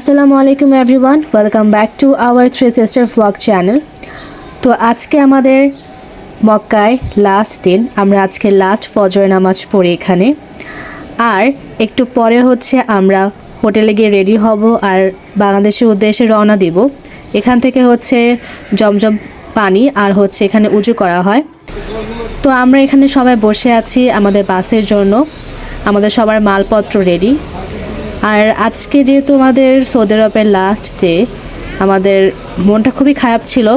আসসালামু আলাইকুম everyone welcome back to our three sister vlog channel তো আজকে আমাদের মক্কায় লাস্ট দিন, আমরা আজকে লাস্ট ফজর নামাজ পড়ি এখানে। আর একটু পরে হচ্ছে আমরা হোটেলে গিয়ে রেডি হব আর বাংলাদেশের উদ্দেশ্যে রওনা দিব। এখান থেকে হচ্ছে জমজম পানি আর হচ্ছে এখানে উজু করা হয়। তো আমরা এখানে সবাই বসে আছি আমাদের বাসের জন্য। আমাদের সবার মালপত্র রেডি আর আজকে যেহেতু আমাদের সৌদি আরবের লাস্ট ডে আমাদের মনটা খুবই খারাপ ছিল,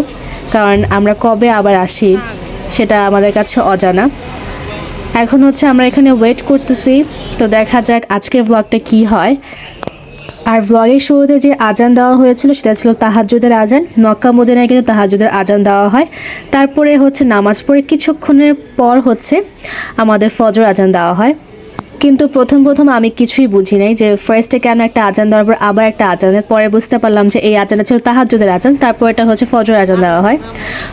কারণ আমরা কবে আবার আসি সেটা আমাদের কাছে অজানা। এখন হচ্ছে আমরা এখানে ওয়েট করতেছি, তো দেখা যাক আজকের ব্লগটা কি হয়। আর ব্লগের শুরুতে যে আজান দেওয়া হয়েছিল সেটা ছিল তাহাজুদের আজান, মক্কা মদিনায় কিন্তু তাহাজুদের আজান দেওয়া হয়। তারপরে হচ্ছে নামাজ পড়ে কিছুক্ষণের পর হচ্ছে আমাদের ফজর আজান দেওয়া হয়। কিন্তু প্রথম প্রথম আমি কিছুই বুঝি নাই যে ফার্স্টে কেন একটা আজান দেওয়ার পর আবার একটা আজানের পরে বুঝতে পারলাম যে এই আজানটা ছিল তাহাজুদের আজান তারপর এটা হচ্ছে ফজর আজান দেওয়া হয়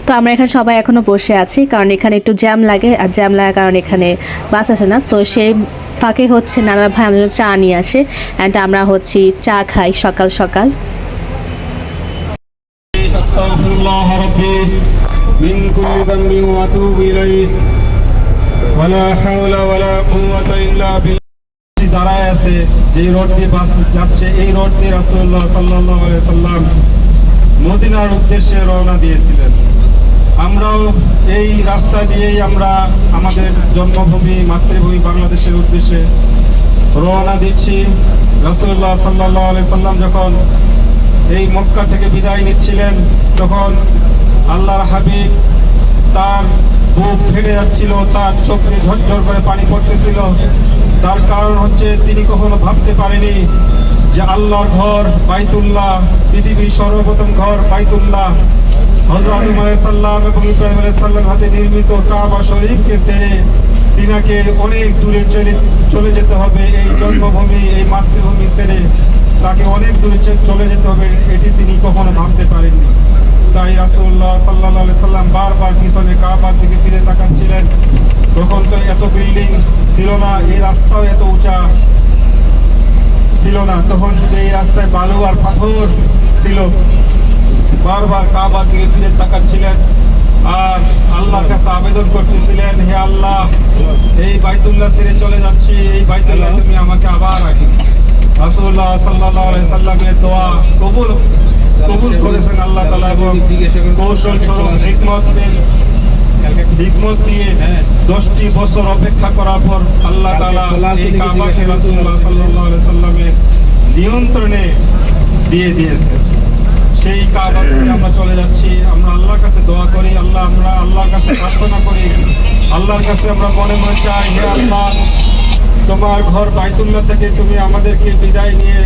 তো আমরা এখানে সবাই এখনও বসে আছি কারণ এখানে একটু জ্যাম লাগে আর জ্যাম লাগার কারণে এখানে বাস আসে না তো সেই ফাঁকে হচ্ছে নানা ভাই আমাদের জন্য চা নিয়ে আসে অ্যান্ড আমরা হচ্ছে চা খাই সকাল সকাল أستغفر الله ربي من كل ذنب وأتوب إليه ولا حول ولا দাঁড়ায় আছে যে রোড দিয়ে বাস যাচ্ছে, এই রোড দিয়ে রাসুল্লাহ সাল্লাহ সাল্লাম মদিনার উদ্দেশ্যে রওনা দিয়েছিলেন। আমরাও এই রাস্তা দিয়েই আমরা আমাদের জন্মভূমি, মাতৃভূমি বাংলাদেশের উদ্দেশ্যে রওনা দিচ্ছি। রাসুল্লাহ সাল্লাহ আলি সাল্লাম যখন এই মক্কা থেকে বিদায় নিচ্ছিলেন, তখন আল্লাহর হাবিব তার বুক ফেটে যাচ্ছিল, তার চোখ ঝরঝর করে পানি পড়তেছিল। তার কারণ হচ্ছে তিনি কখনো ভাবতে পারেনি যে আল্লাহর ঘর, বাইতুল্লাহ, পৃথিবীর সর্বপ্রথম ঘর, বাইতুল্লাহ। হজরত আদম আলাইসাল্লাম এবং ইব্রাহিম আলাইসাল্লাম হাতে নির্মিত কাবা শরীফকে ছেড়ে তিনাকে অনেক দূরে চলে চলে যেতে হবে। এই জন্মভূমি, এই মাতৃভূমি ছেড়ে তাকে অনেক দূরে চলে যেতে হবে, এটি তিনি কখনো ভাবতে পারেননি। তাই রাসূলুল্লাহ সাল্লাল্লাহু আলাইহি সাল্লাম বারবার পিছনে কাবার দিকে ফিরে তাকাচ্ছিলেন। তখন তো এত বিল্ডিং ছিল না এই রাস্তাও এত উঁচা ছিল না। তখন শুধু এই রাস্তায় বালু আর পাথর ছিল। বারবার কাবার দিকে ফিরে তাকাচ্ছিলেন আর আল্লাহর কাছে আবেদন করতেছিলেন হে আল্লাহ এই বাইতুল্লাহ ছেড়ে চলে যাচ্ছি এই বাইতুল্লাহ তুমি আমাকে আবার আগে রাসূলুল্লাহ সাল্লাল্লাহু আলাইহি সাল্লামের দোয়া কবুল কবুল করেছেন আল্লাহ তাআলা এবং কৌশল স্বরূপ হিকমতের হিকমত দিয়ে দশটি বছর অপেক্ষা করার পর আল্লাহ তাআলা এই কাবাকে রাসূলুল্লাহ সাল্লাল্লাহু আলাইহি সাল্লামের নিয়ন্ত্রণে দিয়ে দিয়েছে সেই কাবা আমরা চলে যাচ্ছি। আমরা আল্লাহর কাছে দোয়া করি। আল্লাহ আমরা আল্লাহর কাছে প্রার্থনা করি। আল্লাহর কাছে আমরা মনে মনে চাই হে আল্লাহ তোমার ঘর বাইতুল্লাহ থেকে তুমি আমাদেরকে বিদায় নিয়ে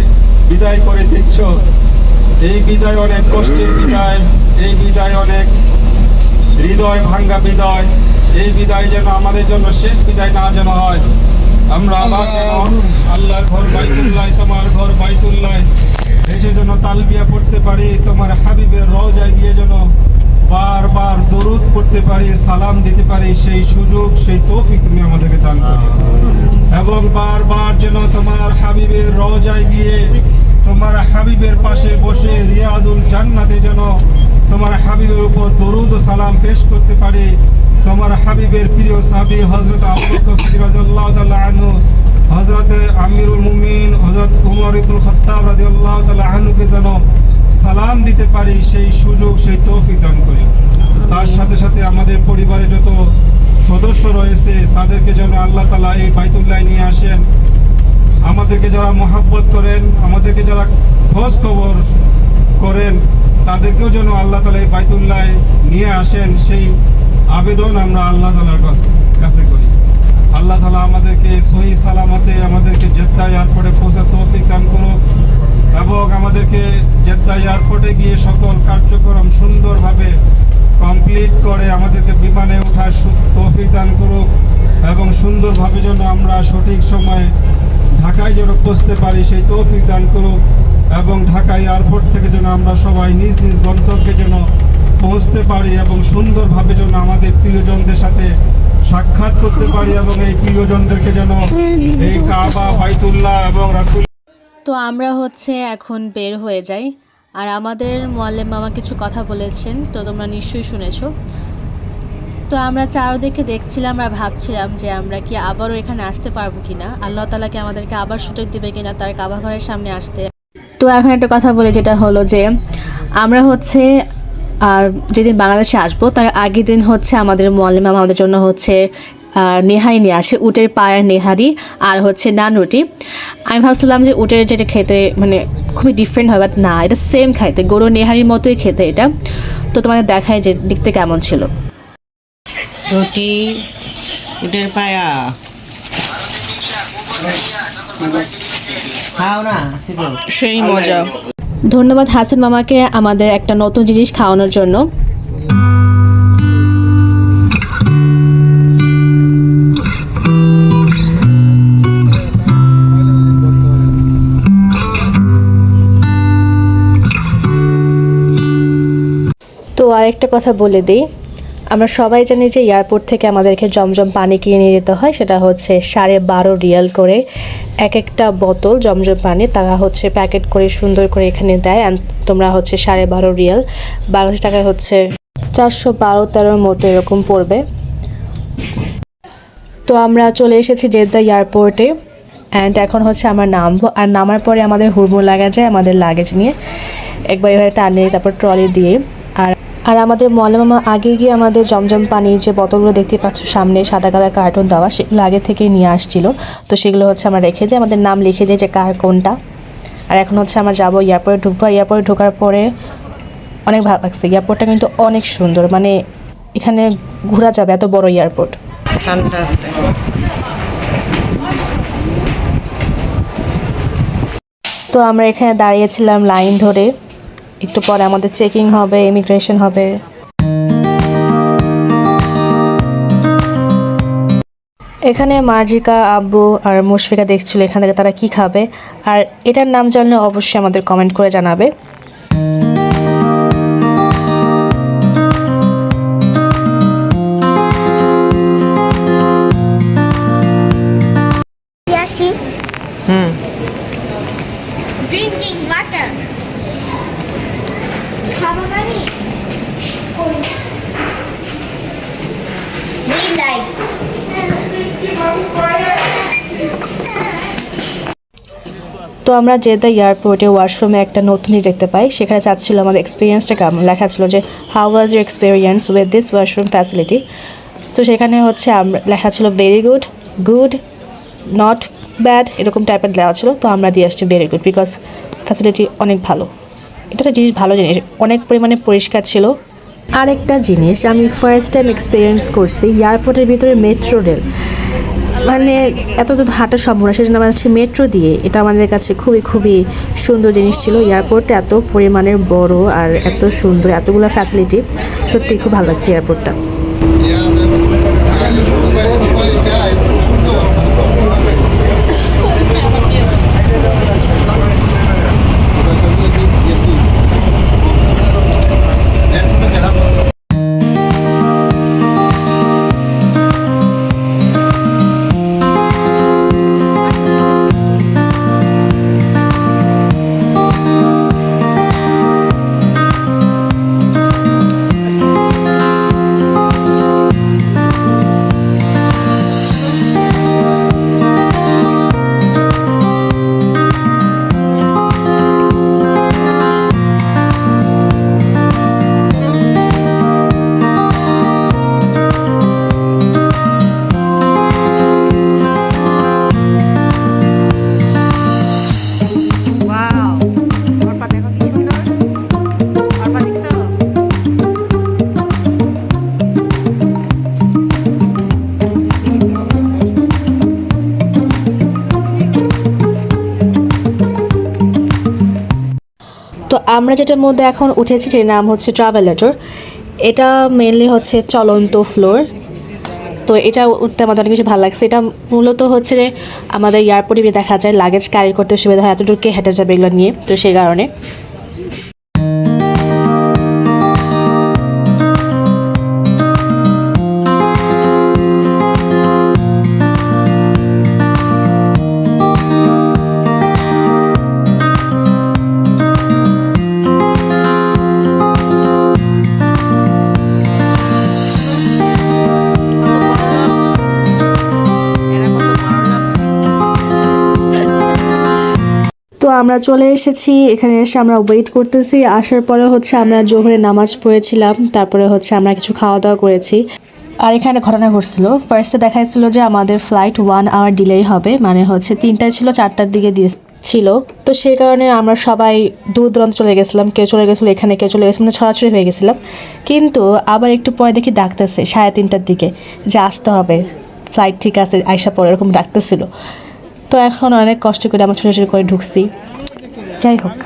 বিদায় করে দিচ্ছ। এই বিদায় অনেক কষ্টের বিদায় এই বিদায় অনেক হৃদয় ভাঙ্গা বিদায় এই বিদায় যেন আমাদের জন্য শেষ বিদায় না যেন হয়। আমরা আবার যেন আল্লাহর ঘর বাইতুল্লাহ তোমার ঘর বাইতুল্লাহ এসে যেন তালবিয়া পড়তে পারি তোমার হাবিবের রওজায় গিয়ে যেন বারবার দরুদ পড়তে পারি সালাম দিতে পারি সেই সুযোগ সেই তৌফিক তুমি আমাদেরকে দান করো। এবং বারবার যেন তোমার হাবিবের রওজায় গিয়ে তোমার হাবিবের পাশে বসে রিয়াজুল জান্নাতে যেন তোমার হাবিবের উপর দরুদ ও সালাম পেশ করতে পারে। তোমার হাবিবের প্রিয় সাবি হজরত আবু বকর সিদ্দিক রাদিয়াল্লাহু তাআলা আনহু, হযরত আমিরুল মুমিন হজরত উমর ইবনে খাত্তাব রাদিয়াল্লাহু তাআলা আনহুকে যেন সালাম দিতে পারি, সেই সুযোগ, সেই তৌফিক দান করি। তার সাথে সাথে আমাদের পরিবারে যত সদস্য রয়েছে, তাদেরকে যেন আল্লাহ তালা এই বাইতুল্লাহ নিয়ে আসেন। আমাদেরকে যারা মহাব্বত করেন, আমাদেরকে যারা খোঁজ খবর করেন, তাদেরকেও যেন আল্লাহ তালা এই বাইতুল্লাহ নিয়ে আসেন, সেই আবেদন আমরা আল্লাহ তালার কাছে কাছে করি। আল্লাহ তালা আমাদেরকে সহি সালামতে আমাদেরকে জেদ্দা এয়ারপোর্টে পৌঁছে তৌফিক দান করুক এবং আমাদেরকে জেদ্দা এয়ারপোর্টে গিয়ে সকল কার্যক্রম সুন্দরভাবে কমপ্লিট করে আমাদেরকে বিমানে ওঠার তৌফিক দান করুক এবং সুন্দরভাবে যেন আমরা সঠিক সময়ে ঢাকায় যেন পৌঁছতে পারি, সেই তৌফিক দান করুক এবং ঢাকা এয়ারপোর্ট থেকে যেন আমরা সবাই নিজ নিজ গন্তব্যে যেন পৌঁছতে পারি এবং সুন্দরভাবে যেন আমাদের প্রিয়জনদের সাথে সাক্ষাৎ করতে পারি এবং এই প্রিয়জনদেরকে যেন এই কাবা, বাইতুল্লাহ এবং রাসুল তো আমরা হচ্ছে এখন বের হয়ে যাই। আর আমাদের মোয়াল্লেম মামা কিছু কথা বলেছেন, তো তোমরা নিশ্চয়ই শুনেছো। তো আমরা চারদিকে দেখছিলাম আর ভাবছিলাম যে আমরা কি আবারও এখানে আসতে পারব কিনা। আল্লাহ তালা কি আমাদেরকে আবার সুযোগ দেবে কিনা তার কাবা ঘরের সামনে আসতে। তো এখন একটা কথা বলি যেটা হলো যে আমরা হচ্ছে যেদিন বাংলাদেশে আসব তার আগের দিন হচ্ছে আমাদের মোয়াল্লিম আমাদের জন্য হচ্ছে নেহারি নিয়ে আসে। উটের পায়ের নেহারি আর হচ্ছে নান রুটি। আমি ভাবছিলাম যে উটের যেটা খেতে মানে খুবই ডিফারেন্ট হয় বাট না, এটা সেম খাইতে। গরুর নেহারির মতোই খেতে এটা। তো তোমাদের দেখায় যে দেখতে কেমন ছিল। রুটি উটের পায়া। খাও না শুধু সেই মজা। ধন্যবাদ হাসান মামাকে আমাদের একটা নতুন জিনিস খাওয়ানোর জন্য। তো আরেকটা কথা বলে দিই। আমরা সবাই জানি যে এয়ারপোর্ট থেকে আমাদেরকে জমজম পানি কিনে নিয়ে যেতে হয়, সেটা হচ্ছে সাড়ে বারো রিয়াল করে এক একটা বোতল জমজম পানি, তারা হচ্ছে প্যাকেট করে সুন্দর করে এখানে দেয়, and তোমরা হচ্ছে সাড়ে বারো রিয়াল। বাংলাদেশ টাকায় হচ্ছে চারশো বারো তেরোর মতো এরকম পড়বে। তো আমরা চলে এসেছি জেদ্দা এয়ারপোর্টে অ্যান্ড এখন হচ্ছে আমার নামবো, আর নামার পরে আমাদের হুড়মুড় লাগা যায়, আমাদের লাগেজ নিয়ে। একবার এভাবে টানে তারপর ট্রলি দিয়ে, আর আর আমাদের মলমামা আগে গিয়ে আমাদের জমজম পানির যে বোতলগুলো দেখতে পাচ্ছ সামনে সাদা কালার কার্টুন দেওয়া সেগুলো আগে থেকেই নিয়ে আসছিল। তো সেগুলো হচ্ছে আমরা রেখে দিই আমাদের নাম লিখে দিই যে কার কোনটা। আর এখন হচ্ছে আমরা যাব এয়ারপোর্টে ঢুকবো এয়ারপোর্টে ঢোকার পরে অনেক ভালো লাগছে। এয়ারপোর্টটা কিন্তু অনেক সুন্দর মানে এখানে ঘোরা যাবে এত বড় এয়ারপোর্ট ঠান্ডা আছে। তো আমরা এখানে দাঁড়িয়েছিলাম লাইন ধরে। একটু পরে আমাদের চেকিং হবে ইমিগ্রেশন হবে। এখানে মার্জিকা আব্বু আর মুশফিকা দেখছিল এখান থেকে তারা কি খাবে। আর এটার নাম জানলে অবশ্যই আমাদের কমেন্ট করে জানাবে। হুম। Drinking water. খাব পানি We like. তো আমরা জেদ্দা এয়ারপোর্টে ওয়াশরুমে একটা নতুন দেখতে পাই। সেখানে চাচ্ছিল আমাদের এক্সপিরিয়েন্সটা কেমন? লেখা ছিল যে how was your experience with this washroom facility so সেখানে হচ্ছে আমরা লেখা ছিল very good good not bad এরকম টাইপের দেওয়া ছিল। তো আমরা দিয়ে আসছি ভেরি গুড বিকজ ফ্যাসিলিটি অনেক ভালো। এটা একটা জিনিস ভালো জিনিস। অনেক পরিমাণে পরিষ্কার ছিল। আর একটা জিনিস আমি ফার্স্ট টাইম এক্সপিরিয়েন্স করছি এয়ারপোর্টের ভিতরে মেট্রো রেল মানে এত তো হাঁটা সম্ভব না সেজন্য আমরা হচ্ছে মেট্রো দিয়ে। এটা আমাদের কাছে খুবই খুবই সুন্দর জিনিস ছিল। এয়ারপোর্ট এত পরিমাণের বড় আর এত সুন্দর, এতগুলো ফ্যাসিলিটি সত্যি খুব ভালো লাগছে এয়ারপোর্টটা। আমরা যেটার মধ্যে এখন উঠেছি সেটার নাম হচ্ছে ট্রাভেলেটর এটা মেনলি হচ্ছে চলন্ত ফ্লোর তো এটা উঠতে আমাদের অনেক কিছু ভালো লাগছে। এটা মূলত হচ্ছে আমাদের এয়ারপোর্টে দেখা যায় লাগেজ ক্যারি করতে সুবিধা হয়, এতটুকু হেঁটে যাবে এগুলো নিয়ে। তো সেই কারণে। আমরা চলে এসেছি, এখানে এসে আমরা ওয়েট করতেছি। আসার পরে হচ্ছে আমরা জোহরে নামাজ পড়েছিলাম, তারপরে হচ্ছে আমরা কিছু খাওয়া দাওয়া করেছি। আর এখানে ঘটনা ঘটছিল। ফার্স্টে দেখাইছিল যে আমাদের ফ্লাইট ওয়ান আওয়ার ডিলেই হবে মানে হচ্ছে তিনটায় ছিল, চারটার দিকে দিয়ে ছিল। তো সেই কারণে আমরা সবাই দূর দূরান্ত চলে গেছিলাম, কেউ চলে গেছিল এখানে, কেউ চলে গেছিল মানে ছড়াছড়ি হয়ে গেছিলাম। কিন্তু আবার একটু পরে দেখি ডাকতেছে, সাড়ে তিনটার দিকে, যে আসতে হবে ফ্লাইট ঠিক আছে, আইসা পরে এরকম ডাকতেছিল। তো এখন অনেক কষ্ট করে আমরা ছোটাছুটি করে ঢুকছি। যাই হোক।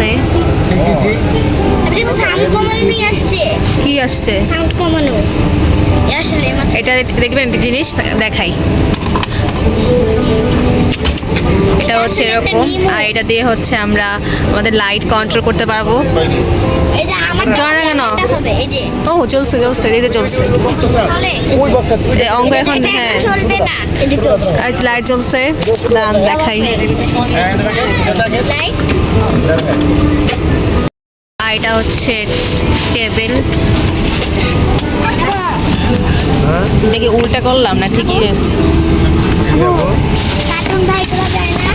আছে। কি আসছে? এটা দেখবেন একটা জিনিস দেখাই। এটা হচ্ছে এরকম। আর এটা দিয়ে হচ্ছে আমরা আমাদের লাইট কন্ট্রোল করতে পারব। জোরে কেন? এটা হবে এই যে। ও চলছে এখন হ্যাঁ এখন চলবে না এই যে চলছে। আর লাইট জ্বলছে দেখাই। আর এটা হচ্ছে টেবিল এটা উল্টা করলাম না ঠিকই আছে কার্টুন ভাই করা যায় না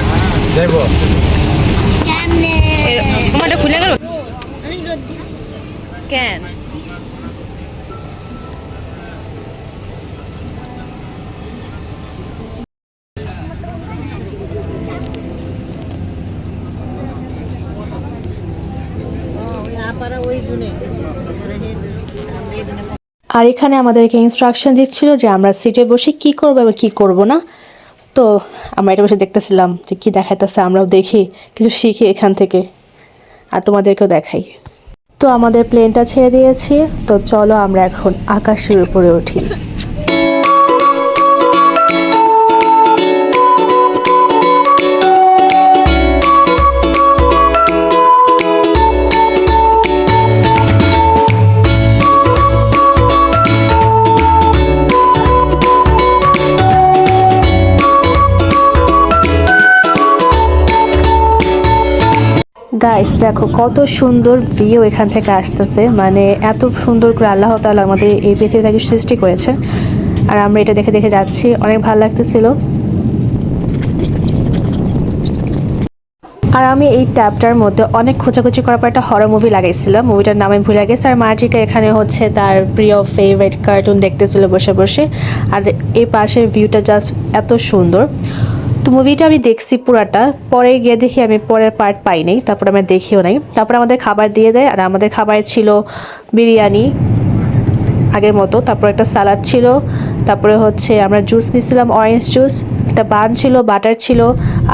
আমারটা খুলে গেল? কেন? আর এখানে আমাদেরকে ইনস্ট্রাকশন দিচ্ছিল যে আমরা সিটে বসে কি করব এবং কি করব না। তো আমরা এটা বসে দেখতেছিলাম যে কী দেখাইতেছে, আমরাও দেখি, কিছু শিখি এখান থেকে। আর তোমাদেরকেও দেখাই। তো আমাদের প্লেনটা ছেড়ে দিয়েছি, তো চলো আমরা এখন আকাশের উপরে উঠি। গাইস দেখো, কত সুন্দর ভিউ এখান থেকে আসতেছে। মানে এত সুন্দর করে আল্লাহ তাআলা আমাদের এই পৃথিবী থেকে সৃষ্টি করেছে। আর আমরা এটা দেখে দেখে যাচ্ছি। অনেক ভালো লাগতেছিল। আর আমি এই ট্যাবটার মধ্যে অনেক খোঁচাখুচি করার পর একটা হরর মুভি লাগাইছিলাম। মুভিটার নামে ভুলে গেছে। আর মার্জিকা এখানে হচ্ছে তার প্রিয় ফেভারিট কার্টুন দেখতেছিল বসে বসে। আর এই পাশের ভিউটা জাস্ট এত সুন্দর। তো মুভিটা আমি দেখছি পুরাটা। পরে গিয়ে দেখি আমি পরের পার্ট পাই নাই তারপর আমি দেখিও নাই। তারপর আমাদের খাবার দিয়ে দেয়, আর আমাদের খাবার ছিল বিরিয়ানি আগের মতো। তারপর একটা সালাদ ছিল, তারপরে হচ্ছে আমরা জুস নিয়েছিলাম অরেঞ্জ জুস একটা বান ছিল বাটার ছিল,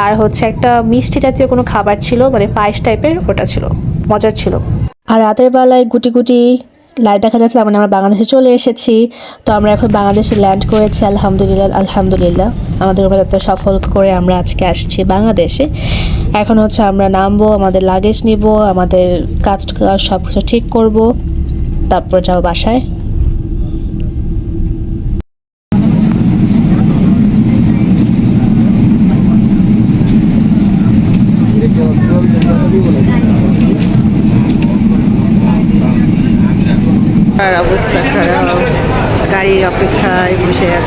আর হচ্ছে একটা মিষ্টি জাতীয় কোনো খাবার ছিল মানে পায়েস টাইপের ওটা ছিল, মজার ছিল। আর রাতের বেলায় গুটি গুটি লাইট দেখা যাচ্ছে মানে আমরা বাংলাদেশে চলে এসেছি। তো আমরা এখন বাংলাদেশে ল্যান্ড করেছি, আলহামদুলিল্লাহ আলহামদুলিল্লাহ। আমাদের যাত্রা সফল করে আমরা আজকে আসছি বাংলাদেশে। এখন হচ্ছে আমরা নামবো, আমাদের লাগেজ নিব, আমাদের কাজ সব কিছু ঠিক করব, তারপর যাব বাসায় আর অবস্থা খারাপ গাড়ির অপেক্ষায়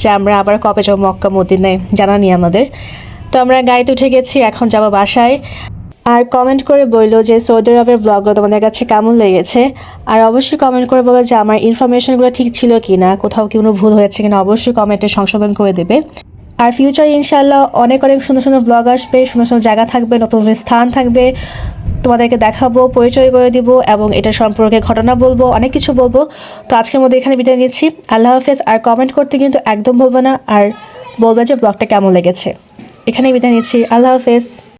যে আমরা আবার কবে যাব মক্কা মদিনায়, জানা নেই আমাদের। তো আমরা গাড়িতে উঠে গেছি, এখন যাব বাসায়। আর কমেন্ট করে বলল যে সৌদি আরবের ব্লগগুলো তোমাদের কাছে কেমন লেগেছে? আর অবশ্যই কমেন্ট করে বলো যে আমার ইনফরমেশনগুলো ঠিক ছিল কি না কোথাও কোনো ভুল হয়েছে কিনা, অবশ্যই কমেন্টে সংশোধন করে দেবে। আর ফিউচার ইনশাল্লাহ অনেক অনেক সুন্দর সুন্দর ব্লগ আসবে, সুন্দর সুন্দর জায়গা থাকবে, নতুন স্থান থাকবে। তোমাদেরকে দেখাবো, পরিচয় করে দিব এবং এটা সম্পর্কে ঘটনা বলব, অনেক কিছু বলব। তো আজকের মধ্যে এখানে বিদায় নিচ্ছি। আল্লাহ হাফেজ, আর কমেন্ট করতে কিন্তু একদম বলব না। আর বলবে যে ব্লগটা কেমন লেগেছে। এখানে বিদায় নিচ্ছি। আল্লাহ হাফেজ।